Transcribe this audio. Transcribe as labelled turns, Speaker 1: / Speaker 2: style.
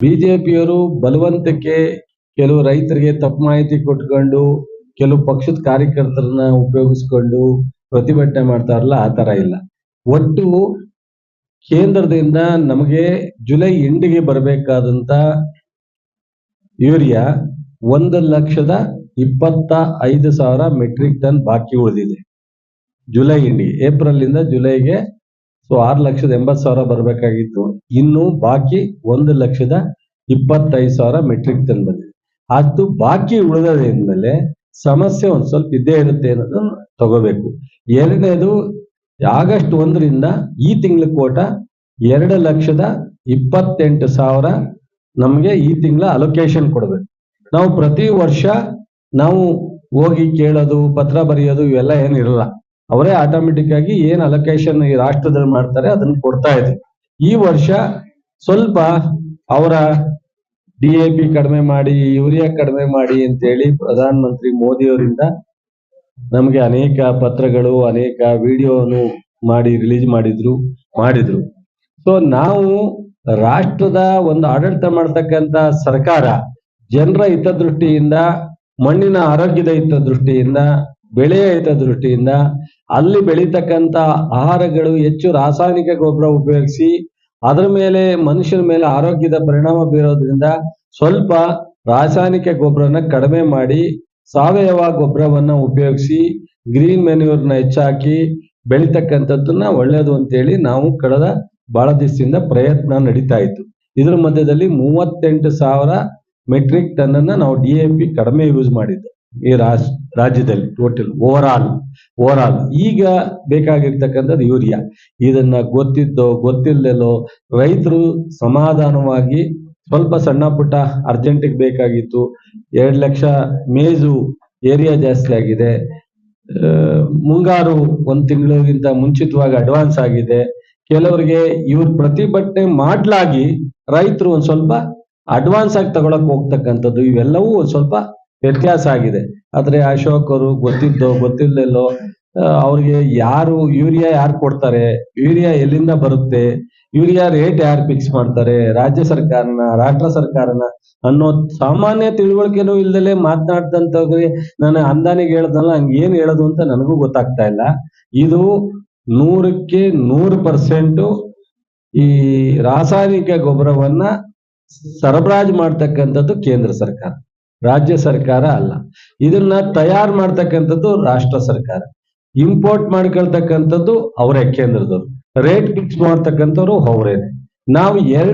Speaker 1: ಬಿಜೆಪಿಯವರು ಬಲವಂತಕ್ಕೆ ಕೆಲವು ರೈತರಿಗೆ ತಪ್ಪು ಮಾಹಿತಿ ಕೊಟ್ಕೊಂಡು ಕೆಲವು ಪಕ್ಷದ ಕಾರ್ಯಕರ್ತರನ್ನ ಉಪಯೋಗಿಸ್ಕೊಂಡು ಪ್ರತಿಭಟನೆ ಮಾಡ್ತಾರಲ್ಲ, ಆ ತರ ಇಲ್ಲ. ಒಟ್ಟು ಕೇಂದ್ರದಿಂದ ನಮಗೆ ಜುಲೈ ಎಂಡಿಗೆ ಬರಬೇಕಾದಂತ ಯೂರಿಯಾ ಒಂದು ಲಕ್ಷದ ಇಪ್ಪತ್ತ ಐದು ಸಾವಿರ ಮೆಟ್ರಿಕ್ ಟನ್ ಬಾಕಿ ಉಳಿದಿದೆ. ಜುಲೈ ಎಂಡಿಗೆ ಏಪ್ರಿಲ್ ಇಂದ ಜುಲೈಗೆ ಸೊ ಆರು ಲಕ್ಷದ ಎಂಬತ್ತು ಸಾವಿರ ಬರಬೇಕಾಗಿತ್ತು. ಇನ್ನು ಬಾಕಿ ಒಂದು ಲಕ್ಷದ ಇಪ್ಪತ್ತೈದು ಸಾವಿರ ಮೆಟ್ರಿಕ್ ಟನ್ ಬಂದಿದೆ. ಅದು ಬಾಕಿ ಉಳಿದದ್ಮೇಲೆ ಸಮಸ್ಯೆ ಒಂದು ಸ್ವಲ್ಪ ಇದ್ದೇ ಇರುತ್ತೆ ಅನ್ನೋದನ್ನ ತಗೋಬೇಕು. ಎರಡನೇದು, ಆಗಸ್ಟ್ ಒಂದರಿಂದ ಈ ತಿಂಗಳ ಕೋಟ ಎರಡು ಲಕ್ಷದ ಇಪ್ಪತ್ತೆಂಟು ಸಾವಿರ ನಮಗೆ ಈ ತಿಂಗಳ ಅಲೋಕೇಶನ್ ಕೊಡಬೇಕು. ನಾವು ಪ್ರತಿ ವರ್ಷ ನಾವು ಹೋಗಿ ಕೇಳೋದು, ಪತ್ರ ಬರೆಯೋದು ಇವೆಲ್ಲ ಏನಿರಲ್ಲ. ಅವರೇ ಆಟೋಮೆಟಿಕ್ ಆಗಿ ಏನ್ ಅಲೋಕೇಶನ್ ಈ ರಾಷ್ಟ್ರದಲ್ಲಿ ಮಾಡ್ತಾರೆ ಅದನ್ನ ಕೊಡ್ತಾ ಇದ್ರು. ಈ ವರ್ಷ ಸ್ವಲ್ಪ ಅವರ ಡಿ ಎ ಪಿ ಕಡಿಮೆ ಮಾಡಿ, ಯೂರಿಯಾ ಕಡಿಮೆ ಮಾಡಿ ಅಂತೇಳಿ ಪ್ರಧಾನ ಮಂತ್ರಿ ಮೋದಿ ಅವರಿಂದ ನಮಗೆ ಅನೇಕ ಪತ್ರಗಳು, ಅನೇಕ ವಿಡಿಯೋನು ಮಾಡಿ ರಿಲೀಸ್ ಮಾಡಿದ್ರು ಮಾಡಿದ್ರು. ಸೊ ನಾವು ರಾಷ್ಟ್ರದ ಒಂದು ಆಡಳಿತ ಮಾಡ್ತಕ್ಕಂತ ಸರ್ಕಾರ ಜನರ ಹಿತದೃಷ್ಟಿಯಿಂದ, ಮಣ್ಣಿನ ಆರೋಗ್ಯದ ಹಿತದೃಷ್ಟಿಯಿಂದ, ಬೆಳೆಯ ಹಿತದೃಷ್ಟಿಯಿಂದ ಅಲ್ಲಿ ಬೆಳೀತಕ್ಕಂತ ಆಹಾರಗಳು ಹೆಚ್ಚು ರಾಸಾಯನಿಕ ಗೊಬ್ಬರ ಉಪಯೋಗಿಸಿ ಅದರ ಮೇಲೆ ಮನುಷ್ಯನ ಮೇಲೆ ಆರೋಗ್ಯದ ಪರಿಣಾಮ ಬೀರೋದ್ರಿಂದ ಸ್ವಲ್ಪ ರಾಸಾಯನಿಕ ಗೊಬ್ಬರನ ಕಡಿಮೆ ಮಾಡಿ ಸಾವಯವ ಗೊಬ್ಬರವನ್ನ ಉಪಯೋಗಿಸಿ ಗ್ರೀನ್ ಮೆನ್ಯೂರ್ನ ಹೆಚ್ಚಾಕಿ ಬೆಳಿತಕ್ಕಂಥದ್ದನ್ನ ಒಳ್ಳೇದು ಅಂತೇಳಿ ನಾವು ಕಳೆದ ಬಹಳ ದಿವಸದಿಂದ ಪ್ರಯತ್ನ ನಡೀತಾ ಇತ್ತು. ಇದ್ರ ಮಧ್ಯದಲ್ಲಿ ಮೂವತ್ತೆಂಟು ಸಾವಿರ ಮೆಟ್ರಿಕ್ ಟನ್ ಅನ್ನ ನಾವು ಡಿ ಕಡಿಮೆ ಯೂಸ್ ಮಾಡಿದ್ದು. ಈ ರಾಜ್, ರಾಜ್ಯದಲ್ಲಿ total over all over all ಈಗ ಬೇಕಾಗಿರ್ತಕ್ಕಂಥದ್ದು ಯೂರಿಯಾ. ಇದನ್ನ ಗೊತ್ತಿದ್ದೋ ಗೊತ್ತಿಲ್ಲದೋ ರೈತರು ಸಮಾಧಾನವಾಗಿ ಸ್ವಲ್ಪ ಸಣ್ಣ ಪುಟ್ಟ ಅರ್ಜೆಂಟಿಗೆ ಬೇಕಾಗಿತ್ತು. ಎರಡು ಲಕ್ಷ ಮೇಜು ಏರಿಯಾ ಜಾಸ್ತಿ ಆಗಿದೆ. ಮುಂಗಾರು ಒಂದ್ ತಿಂಗಳಿಗಿಂತ ಮುಂಚಿತವಾಗಿ ಅಡ್ವಾನ್ಸ್ ಆಗಿದೆ. ಕೆಲವರಿಗೆ ಇವ್ರ ಪ್ರತಿಭಟನೆ ಮಾಡ್ಲಾಗಿ ರೈತರು ಒಂದ್ ಸ್ವಲ್ಪ ಅಡ್ವಾನ್ಸ್ ಆಗಿ ತಗೊಳಕ್ ಹೋಗ್ತಕ್ಕಂಥದ್ದು. ಇವೆಲ್ಲವೂ ಒಂದ್ ಸ್ವಲ್ಪ ವ್ಯತ್ಯಾಸ ಆಗಿದೆ. ಆದ್ರೆ ಅಶೋಕ್ ಅವರು ಗೊತ್ತಿದ್ದೋ ಗೊತ್ತಿಲ್ಲೋ ಅವ್ರಿಗೆ ಯಾರು ಯೂರಿಯಾ ಯಾರು ಕೊಡ್ತಾರೆ, ಯೂರಿಯಾ ಎಲ್ಲಿಂದ ಬರುತ್ತೆ, ಯೂರಿಯಾ ರೇಟ್ ಯಾರು ಫಿಕ್ಸ್ ಮಾಡ್ತಾರೆ, ರಾಜ್ಯ ಸರ್ಕಾರನ, ರಾಷ್ಟ್ರ ಸರ್ಕಾರನ ಅನ್ನೋ ಸಾಮಾನ್ಯ ತಿಳುವಳಿಕೆನೂ ಇಲ್ದಲೆ ಮಾತನಾಡ್ದಂತವ್ರಿಗೆ ನಾನು ಅಂದಾನಿಗೆ ಹೇಳ್ದಲ್ಲ, ಹಂಗ ಏನ್ ಹೇಳೋದು ಅಂತ ನನಗೂ ಗೊತ್ತಾಗ್ತಾ ಇಲ್ಲ. ಇದು ನೂರಕ್ಕೆ ನೂರು ಪರ್ಸೆಂಟ್ ಈ ರಾಸಾಯನಿಕ ಗೊಬ್ಬರವನ್ನ ಸರಬರಾಜು ಮಾಡ್ತಕ್ಕಂಥದ್ದು ಕೇಂದ್ರ ಸರ್ಕಾರ. ರಾಜ್ಯ ಸರ್ಕಾರ ಅಲ್ಲ. ಇದನ್ನ ತಯಾರು ಮಾಡ್ತಕ್ಕಂಥದ್ದು ರಾಷ್ಟ್ರ ಸರ್ಕಾರ. ಇಂಪೋರ್ಟ್ ಮಾಡ್ಕೊಳ್ತಕ್ಕಂಥದ್ದು ಅವರೇ, ಕೇಂದ್ರದವರು. ರೇಟ್ ಫಿಕ್ಸ್ ಮಾಡ್ತಕ್ಕಂಥವ್ರು ಅವರೇನೆ. ನಾವು ಎರಡು